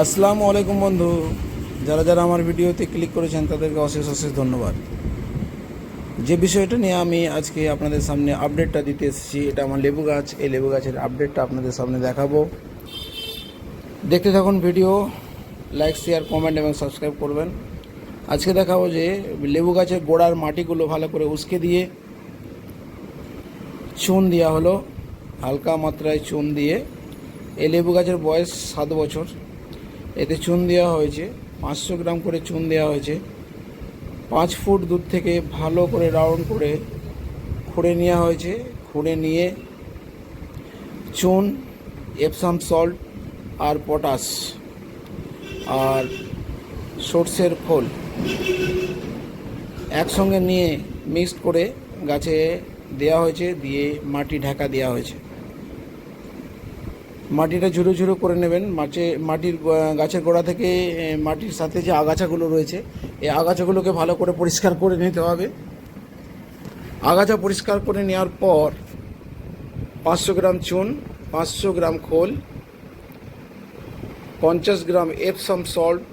আসসালামু আলাইকুম বন্ধু। যারা যারা আমার ভিডিওতে ক্লিক করেছেন, তাদেরকে অশেষ অশেষ ধন্যবাদ। যে বিষয়টা নিয়ে আমি আজকে আপনাদের সামনে আপডেটটা দিতে এসেছি, এটা আমার লেবু গাছ। এই লেবু গাছের আপডেটটা আপনাদের সামনে দেখাবো। দেখতে থাকুন ভিডিও লাইক শেয়ার কমেন্ট এবং সাবস্ক্রাইব করবেন। আজকে দেখাবো যে লেবু গাছের গোড়ার মাটিগুলো ভালো করে উস্কে দিয়ে, চুন দেওয়া হলো। হালকা মাত্রায় চুন দিয়ে। এই লেবু গাছের বয়স সাত বছর। এতে চুন দেওয়া হয়েছে, পাঁচশো গ্রাম করে চুন দেওয়া হয়েছে। পাঁচ ফুট দূর থেকে ভালো করে রাউন্ড করে খুঁড়ে নেওয়া হয়েছে। খুঁড়ে নিয়ে চুন, এপসাম সল্ট আর পটাশ আর সর্ষের খোল একসঙ্গে নিয়ে মিক্সড করে গাছে দেওয়া হয়েছে, দিয়ে মাটি ঢাকা দেওয়া হয়েছে। মাটিটা ঝুরো ঝুরো করে নেবেন। মাঠে, মাটির গাছের গোড়া থেকে মাটির সাথে যে আগাছাগুলো রয়েছে, এই আগাছাগুলোকে ভালো করে পরিষ্কার করে নিতে হবে। আগাছা পরিষ্কার করে নেওয়ার পর পাঁচশো গ্রাম চুন, পাঁচশো গ্রাম খোল, পঞ্চাশ গ্রাম এপসাম সল্ট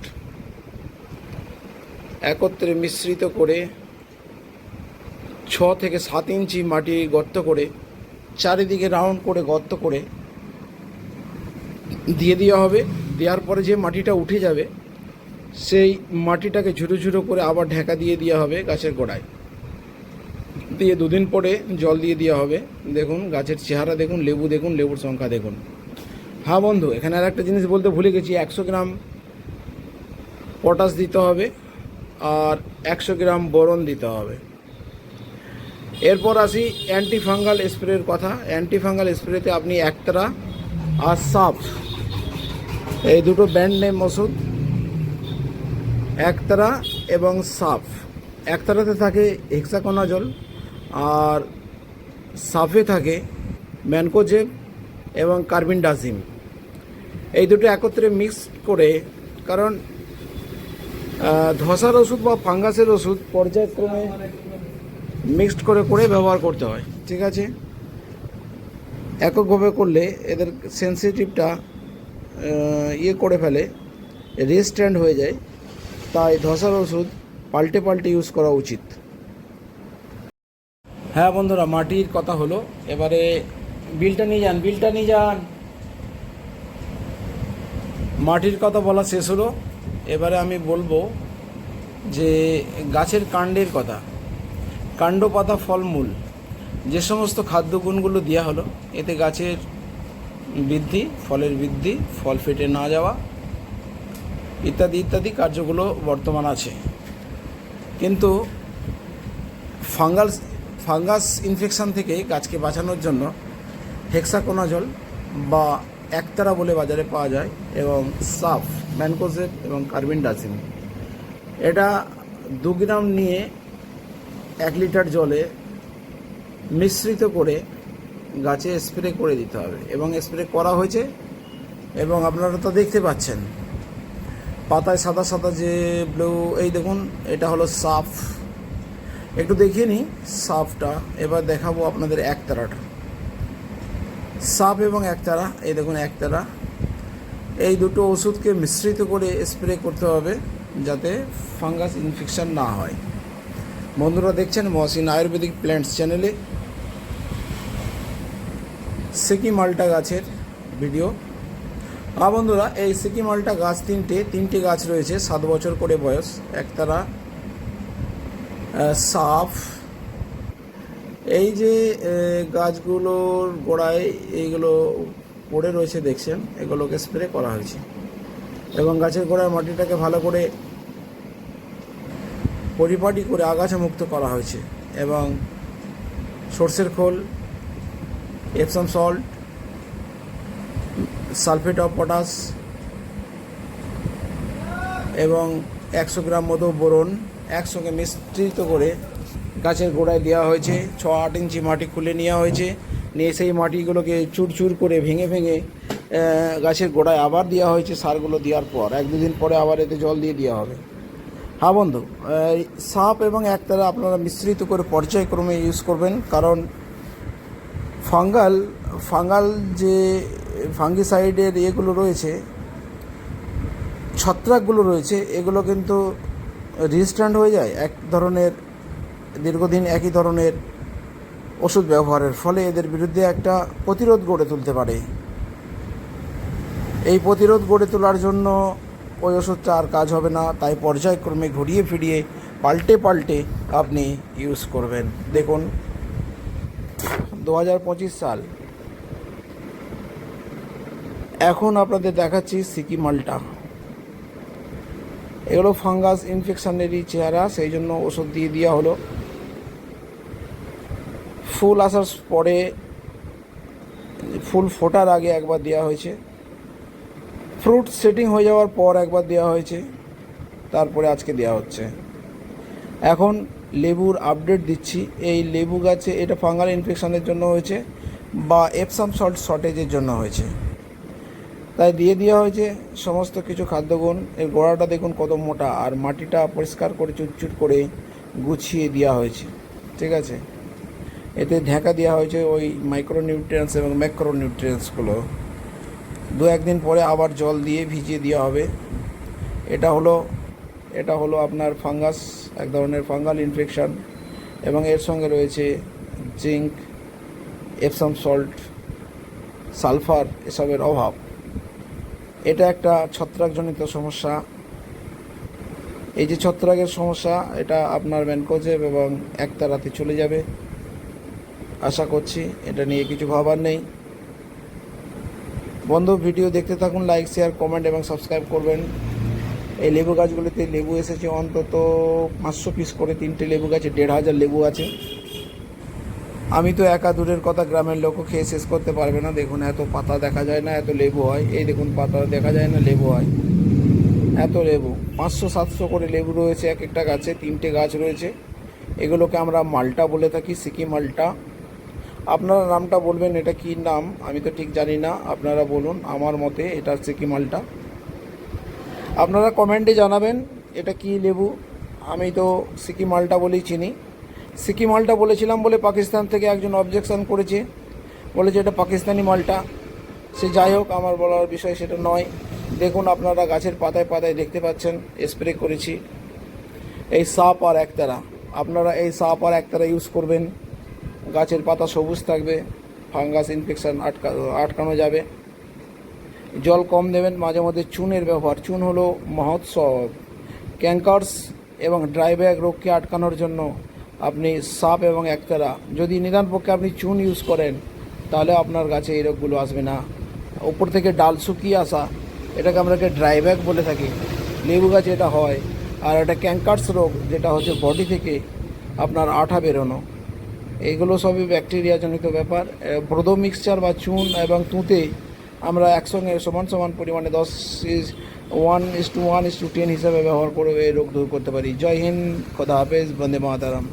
একত্রে মিশ্রিত করে ছ থেকে সাত ইঞ্চি মাটি গর্ত করে, চারিদিকে রাউন্ড করে গর্ত করে দিয়ে দেওয়া হবে। দেওয়ার পরে যে মাটিটা উঠে যাবে, সেই মাটিটাকে ঝুরো ঝুরো করে আবার ঢাকা দিয়ে দেওয়া হবে গাছের গোড়ায়। দিয়ে দুদিন পরে জল দিয়ে দেওয়া হবে। দেখুন, গাছের চেহারা দেখুন, লেবু দেখুন, লেবুর সংখ্যা দেখুন। হ্যাঁ বন্ধু, এখানে আর একটা জিনিস বলতে ভুলে গেছি, একশো গ্রাম পটাশ দিতে হবে আর একশো গ্রাম বরণ দিতে হবে। এরপর আসি অ্যান্টি ফাঙ্গাল স্প্রের কথা। অ্যান্টি ফাঙ্গাল স্প্রেতে আপনি একতারা আর সাপ এই দুটো ব্র্যান্ড নেম ওষুধ। একতারা এবং সাফ। একতারাতে থাকে হেক্সাকোনাজল আর সাফে থাকে ম্যানকোজেব এবং কার্বিন কার্বিনডাজিম এই দুটো একত্রে মিক্স করে, কারণ ধসার ওষুধ বা ফাঙ্গাসের ওষুধ পর্যায়ক্রমে মিক্সড করে করে ব্যবহার করতে হয়। ঠিক আছে? এককভাবে করলে এদের সেন্সিটিভটা ইয়ে করে ফেলে রেস্ট্যান্ড হয়ে যায়, তাই ধসার ওষুধ পাল্টে পাল্টে ইউজ করা উচিত। হ্যাঁ বন্ধুরা, মাটির কথা হলো। এবারে বিলটা নিয়ে যান বিলটা নিয়ে যান। মাটির কথা বলা শেষ হলো। এবারে আমি বলব যে গাছের কাণ্ডের কথা। কাণ্ড পাতা ফলমূল, যে সমস্ত খাদ্য গুণগুলো দেওয়া হলো, এতে গাছের বৃদ্ধি, ফলের বৃদ্ধি, ফল ফেটে না যাওয়া, ইত্যাদি ইত্যাদি কার্যগুলো বর্তমান আছে। কিন্তু ফাঙ্গাল ফাঙ্গাস ইনফেকশন থেকে গাছকে বাঁচানোর জন্য হেক্সাকোনাজল বা একতারা বলে বাজারে পাওয়া যায় এবং সাফ, ম্যানকোজেব এবং কার্বিন ডাসিন এটা দু গ্রাম নিয়ে এক লিটার জলে মিশ্রিত করে গাছে স্প্রে করে দিতে হবে। এবং স্প্রে করা হয়েছে এবং আপনারা তো দেখতে পাচ্ছেন। পাতায় সাদা সাদা যে ব্লু এই দেখুন, এটা হলো সাফ। একটু দেখিয়ে নিই সাফটা। এবার দেখাবো আপনাদের একতারাটা। সাপ এবং একতারা, এই দেখুন একতারা। এই দুটো ওষুধকে মিশ্রিত করে স্প্রে করতে হবে যাতে ফাঙ্গাস ইনফেকশান না হয়। বন্ধুরা দেখছেন মহসিন আয়ুর্বেদিক প্ল্যান্টস চ্যানেলে সিকি মালটা গাছের ভিডিও। হ্যাঁ বন্ধুরা, এই সিকি মালটা গাছ তিনটে তিনটে গাছ রয়েছে, সাত বছর করে বয়স। একতারা সাফ। এই যে গাছগুলোর গোড়ায় এইগুলো পড়ে রয়েছে, দেখছেন? এগুলোকে স্প্রে করা হয়েছে। এবং গাছের গোড়ায় মাটিটাকে ভালো করে পরিপাটি করে আগাছা মুক্ত করা হয়েছে। এবং সর্ষের খোল Epsom salt sulphate of potash এবং একশো গ্রাম মতো বোরন একসঙ্গে মিশ্রিত করে গাছের গোড়ায় দেওয়া হয়েছে। ছ আট ইঞ্চি মাটি খুলে নেওয়া হয়েছে। নিয়ে সেই মাটিগুলোকে চুরচুর করে ভেঙে ভেঙে গাছের গোড়ায় আবার দেওয়া হয়েছে সারগুলো দেওয়ার পর। এক দুদিন পরে আবার এতে জল দিয়ে দেওয়া হবে। হ্যাঁ বন্ধু সাপ এবং একতারা আপনারা মিশ্রিত করে পর্যায়ক্রমে ইউজ করবেন। কারণ ফাঙ্গাল ফাঙ্গাল যে ফাঙ্গিসাইডের ইয়েগুলো রয়েছে, ছত্রাকগুলো রয়েছে, এগুলো কিন্তু রেজিস্ট্যান্ট হয়ে যায়। এক ধরনের, দীর্ঘদিন একই ধরনের ওষুধ ব্যবহারের ফলে এদের বিরুদ্ধে একটা প্রতিরোধ গড়ে তুলতে পারে। এই প্রতিরোধ গড়ে তোলার জন্য ওই ওষুধটা আর কাজ হবে না, তাই পর্যায়ক্রমে ঘুরিয়ে ফিরিয়ে পাল্টে পাল্টে আপনি ইউজ করবেন। দেখুন। দু হাজার পঁচিশ সাল। এখন আপনাদের দেখাচ্ছি সিকি মালটা। এগুলো ফাঙ্গাস ইনফেকশনেরই চেহারা, সেই জন্য ওষুধ দিয়ে দেওয়া হলো। ফুল আসার পরে, ফুল ফোটার আগে একবার দেওয়া হয়েছে। ফ্রুট সেটিং হয়ে যাওয়ার পর একবার দেওয়া হয়েছে। তারপরে আজকে দেওয়া হচ্ছে। এখন লেবুর আপডেট দিচ্ছি। এই লেবু গাছে এটা ফাঙ্গাল ইনফেকশনের জন্য হয়েছে বা এপসাম সল্ট শর্টেজের জন্য হয়েছে। তাই দিয়ে দেওয়া হয়েছে সমস্ত কিছু খাদ্যগুণ। এর গোড়াটা দেখুন কত মোটা আর মাটিটা পরিষ্কার করে চুটচুট করে গুছিয়ে দেওয়া হয়েছে। ঠিক আছে? এতে ঢাকা দেওয়া হয়েছে ওই মাইক্রো নিউট্রিয়েন্টস এবং ম্যাক্রো নিউট্রিয়েন্টসগুলো দু একদিন পরে আবার জল দিয়ে ভিজিয়ে দেওয়া হবে। এটা হলো এটা হলো আপনার ফাঙ্গাস, এক ধরনের ফাঙ্গাল ইনফেকশান এবং এর সঙ্গে রয়েছে জিঙ্ক এপসাম সল্ট সালফার এসবের অভাব। এটা একটা ছত্রাকজনিত সমস্যা। এই যে ছত্রাকের সমস্যা, এটা আপনার ম্যানকোজেব এবং একটা রাতে চলে যাবে। আশা করছি এটা নিয়ে কিছু ভাবার নেই। বন্ধু, ভিডিও দেখতে থাকুন লাইক শেয়ার কমেন্ট এবং সাবস্ক্রাইব করবেন। এই লেবু গাছগুলিতে লেবু এসেছে অন্তত পাঁচশো পিস করে, তিনটে লেবু গাছে, দেড় হাজার লেবু আছে। আমি তো একা দূরের কথা, গ্রামের লোকও খেয়ে শেষ করতে পারবে না। দেখুন, এত পাতা দেখা যায় না, এত লেবু হয়। এই দেখুন, পাতা দেখা যায় না, লেবু হয়। এত লেবু, পাঁচশো, সাতশো করে লেবু রয়েছে এক একটা গাছে, তিনটে গাছ রয়েছে। এগুলোকে আমরা মালটা বলে থাকি, সিকি মালটা। আপনারা নামটা বলবেন, এটা কি নাম? আমি তো ঠিক জানি না, আপনারা বলুন, আমার মতে এটা সিকি মালটা। আপনারা কমেন্টে জানাবেন, এটা কি লেবু? আমি তো সিকি মালটা বলেই চিনি। সিকি মালটা বলেছিলাম বলে পাকিস্তান থেকে একজন অবজেকশন করেছে। বলেছে এটা পাকিস্তানি মালটা। সে যাই হোক, আমার বলার বিষয় সেটা নয়। দেখুন, আপনারা গাছের পাতায় পাতায় দেখতে পাচ্ছেন স্প্রে করেছি। এই সাপ আর একতারা। আপনারা এই সাপ আর একতারা ইউজ করবেন। গাছের পাতা সবুজ থাকবে ফাঙ্গাস ইনফেকশান আটকা আটকানো যাবে। জল কম দেবেন মাঝে মধ্যে চুনের ব্যবহার। চুন হলো মহোৎসব। ক্যাঙ্কার্স এবং ড্রাই ব্যাগ রোগকে আটকানোর জন্য আপনি সাপ এবং একতারা, যদি নিদান পক্ষে আপনি চুন ইউজ করেন, তাহলে আপনার গাছে এই রোগগুলো আসবে না। ওপর থেকে ডাল শুকিয়ে আসা, এটাকে আমরা ড্রাই ব্যাগ বলে থাকি। লেবু গাছে এটা হয়। আর এটা ক্যাঙ্কার্স রোগ, যেটা হচ্ছে বডি থেকে আপনার আঠা বেরোনো। এইগুলো সবই ব্যাকটেরিয়াজনিত ব্যাপার। ব্রোদো মিক্সচার বা চুন এবং তুঁতে আমরা একসঙ্গে সমান সমান পরিমাণে দশ is one is two one is two ten হিসাবে ব্যবহার করে রোগ দূর করতে পারি। জয় হিন্দ, খোদা হাফেজ, বন্দে মাতারাম।